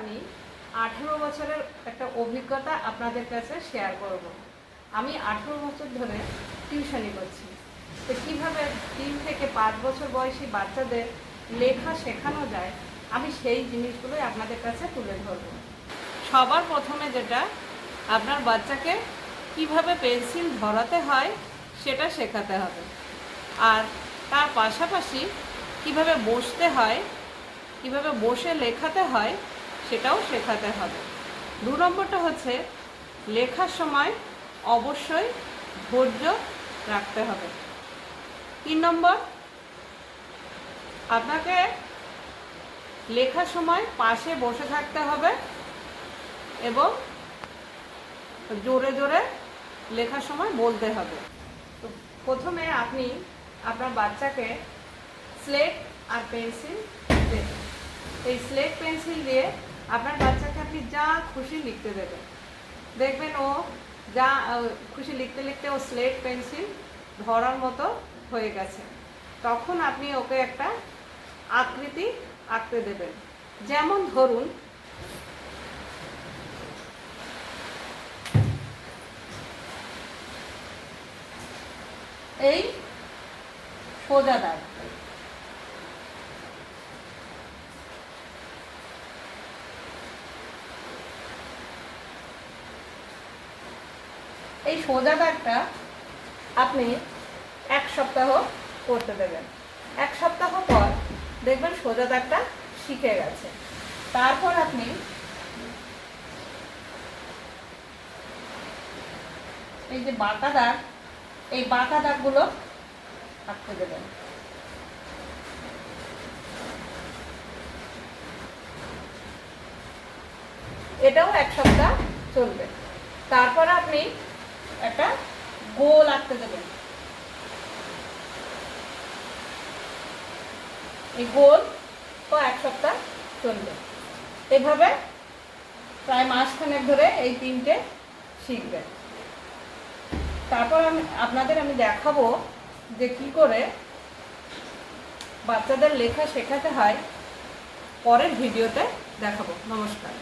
আমি আঠেরো বছরের একটা অভিজ্ঞতা আপনাদের কাছে শেয়ার করব। আমি আঠেরো বছর ধরে টিউশনি করছি। তো কীভাবে তিন থেকে পাঁচ বছর বয়সী বাচ্চাদের লেখা শেখানো যায়, আমি সেই জিনিসগুলোই আপনাদের কাছে তুলে ধরব। সবার প্রথমে যেটা, আপনার বাচ্চাকে কীভাবে পেন্সিল ধরাতে হয় সেটা শেখাতে হবে। আর তার পাশাপাশি কীভাবে বসতে হয়, কীভাবে বসে লেখাতে হয় সেটাও শেখাতে হবে। দু নম্বরটা হচ্ছে, লেখার সময় অবশ্যই ধৈর্য রাখতে হবে। তিন নম্বর, আপনাকে লেখার সময় পাশে বসে থাকতে হবে এবং জোরে জোরে লেখার সময় বলতে হবে। তো প্রথমে আপনি আপনার বাচ্চাকে স্লেট আর পেন্সিল দেবেন। এই স্লেট পেন্সিল দিয়ে আপনার বাচ্চাকে আপনি যা খুশি লিখতে দেবেন দেখবেন ও যা খুশি লিখতে লিখতে ও স্লেট পেন্সিল ধরার মতো হয়ে গেছে। তখন আপনি ওকে একটা আকৃতি আঁকতে দেবেন। যেমন ধরুন, এই সোজা দাগ। এই সোজা দাগটা আপনি এক সপ্তাহ করতে দেবেন। এক সপ্তাহ পর দেখবেন সোজা দাগটা শিখে গেছে। তারপর আপনি এই যে বাঁকা দাগ এই বাঁকা দাগগুলো আঁকতে দেবেন। এটাও এক সপ্তাহ চলবে। তারপর আপনি একটা গোল আঁকতে দেবেন। এই গোল তো এক সপ্তাহ চলবে। এভাবে প্রায় মাসখানেক ধরে এই তিনটে শিখবেন। তারপর আমি, আপনাদের আমি দেখাবো যে কি করে বাচ্চাদের লেখা শেখাতে হয়। পরের ভিডিওতে দেখাবো। নমস্কার।